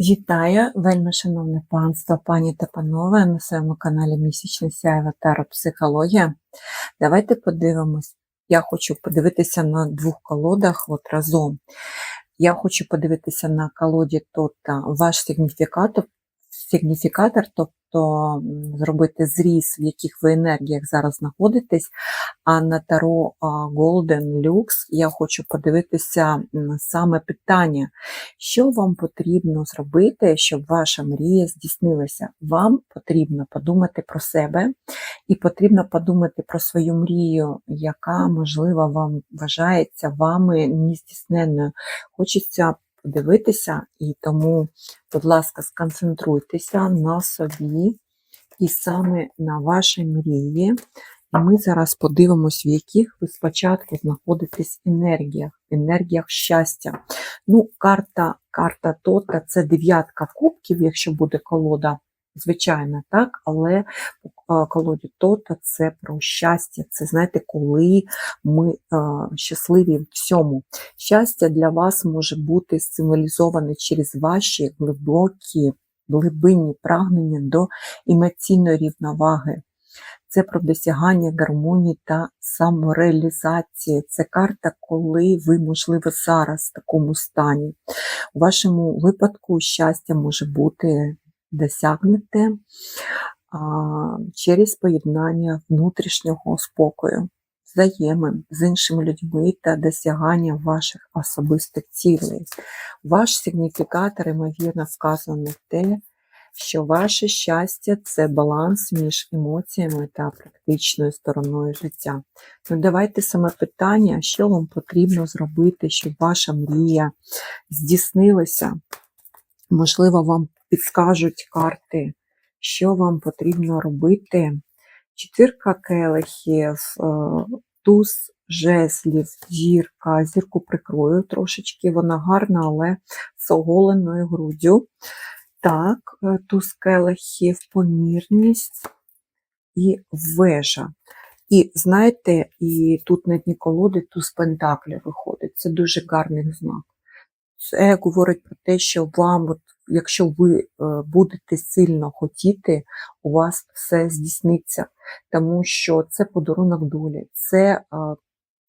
Вітаю, вельми шановне панство, пані та панове на своєму каналі Місячний Сяєва Таро Психологія. Давайте подивимось. Я хочу подивитися на двох колодах от разом. Я хочу подивитися на колоді Тота ваш сигніфікатор, сигніфікатор, тобто зробити зріз, в яких ви енергіях зараз знаходитесь. А на Таро Golden Lux я хочу подивитися саме питання, що вам потрібно зробити, щоб ваша мрія здійснилася? Вам потрібно подумати про себе і потрібно подумати про свою мрію, яка, можливо, вам вважається вами нездійсненною. Хочеться подивитися, і тому, будь ласка, сконцентруйтеся на собі і саме на вашій мрії. І ми зараз подивимось, в яких ви спочатку знаходитесь енергіях, енергіях щастя. Ну, карта, карта Тота це дев'ятка кубків, якщо буде колода, звичайно, так, але колоді Тота це про щастя. Це знаєте, коли ми щасливі в всьому. Щастя для вас може бути символізоване через ваші глибокі, глибинні прагнення до емоційної рівноваги. Це про досягання гармонії та самореалізації. Це карта, коли ви, можливо, зараз в такому стані. У вашому випадку щастя може бути досягнуте а, через поєднання внутрішнього спокою, взаємин з іншими людьми та досягання ваших особистих цілей. Ваш сигніфікатор, ймовірно, вказує на те, що ваше щастя це баланс між емоціями та практичною стороною життя. Ну, давайте саме питання, що вам потрібно зробити, щоб ваша мрія здійснилася. Можливо, вам підскажуть карти, що вам потрібно робити. Четвірка келихів, е, туз жезлів, зірка, зірку прикрою трошечки, вона гарна, але з оголеною груддю. Так, е, туз келихів, помірність і вежа. І знаєте, і тут на дні колоди туз пентаклів виходить. Це дуже гарний знак. Це говорить про те, що вам, от, якщо ви е, будете сильно хотіти, у вас все здійсниться, тому що це подарунок долі, це,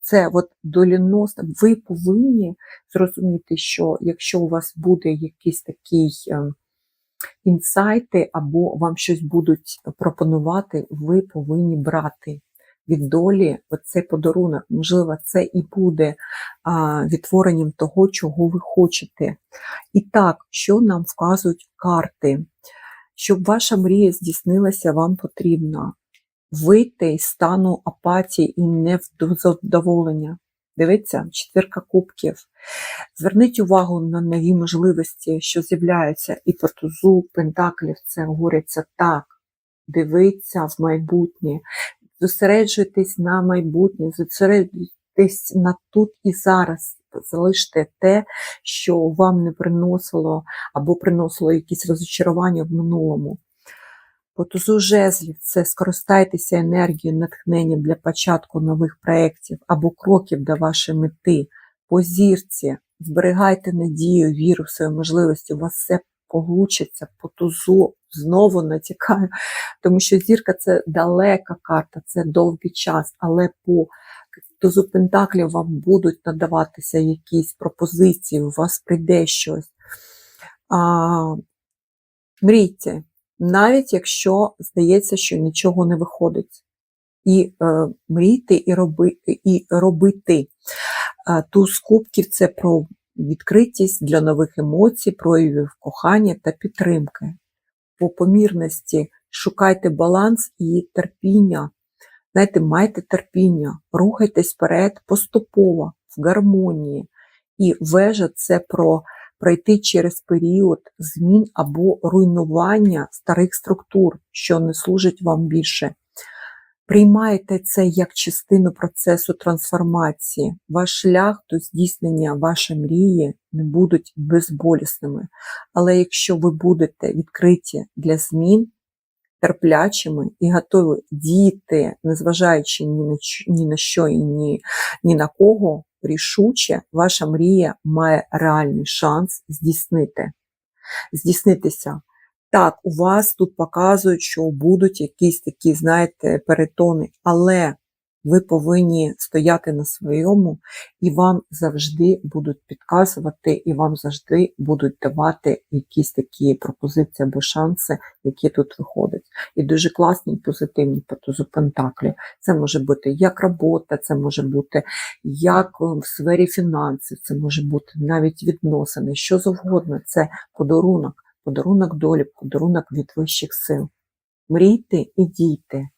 це от доленосна. Ви повинні зрозуміти, що якщо у вас буде якийсь такий е, інсайти, або вам щось будуть пропонувати, ви повинні брати від долі оцей подарунок. Можливо, це і буде а, відтворенням того, чого ви хочете. І так, що нам вказують карти? Щоб ваша мрія здійснилася, вам потрібно вийти із стану апатії і невдоволення. Дивіться, четвірка кубків. Зверніть увагу на нові можливості, що з'являються, і по тузу пентаклів це говориться так. Дивіться в майбутнє, зосереджуйтесь на майбутнє, зосереджуйтесь на тут і зараз. Залиште те, що вам не приносило або приносило якісь розочарування в минулому. По тузу це скористайтеся енергією, натхненням для початку нових проєктів або кроків до вашої мети. По зірці зберігайте надію, віру в свої можливості, у вас все получиться, по тузу знову натякаю, тому що зірка це далека карта, це довгий час, але по тузу Пентаклів вам будуть надаватися якісь пропозиції, у вас прийде щось. А, Мрійте, навіть якщо здається, що нічого не виходить. І е, мрійте, і, роби, і робити. Е, туз кубків це про відкритість для нових емоцій, проявів кохання та підтримки. По помірності шукайте баланс і терпіння. Знаєте, майте терпіння, рухайтесь вперед поступово, в гармонії. І вежа це про пройти через період змін або руйнування старих структур, що не служать вам більше. Приймайте це як частину процесу трансформації. Ваш шлях до здійснення вашої мрії не будуть безболісними. Але якщо ви будете відкриті для змін, терплячими і готові діяти, незважаючи ні на ні на що і ні, ні на кого, рішуче, ваша мрія має реальний шанс здійснити. здійснитися. Так, у вас тут показують, що будуть якісь такі, знаєте, перетони, але ви повинні стояти на своєму, і вам завжди будуть підказувати, і вам завжди будуть давати якісь такі пропозиції або шанси, які тут виходять. І дуже класні, позитивні по тузу Пентаклі. Це може бути як робота, це може бути як е, в сфері фінансів, це може бути навіть відносини, що завгодно. Це подарунок, подарунок долі, подарунок від вищих сил. Мрійте і дійте.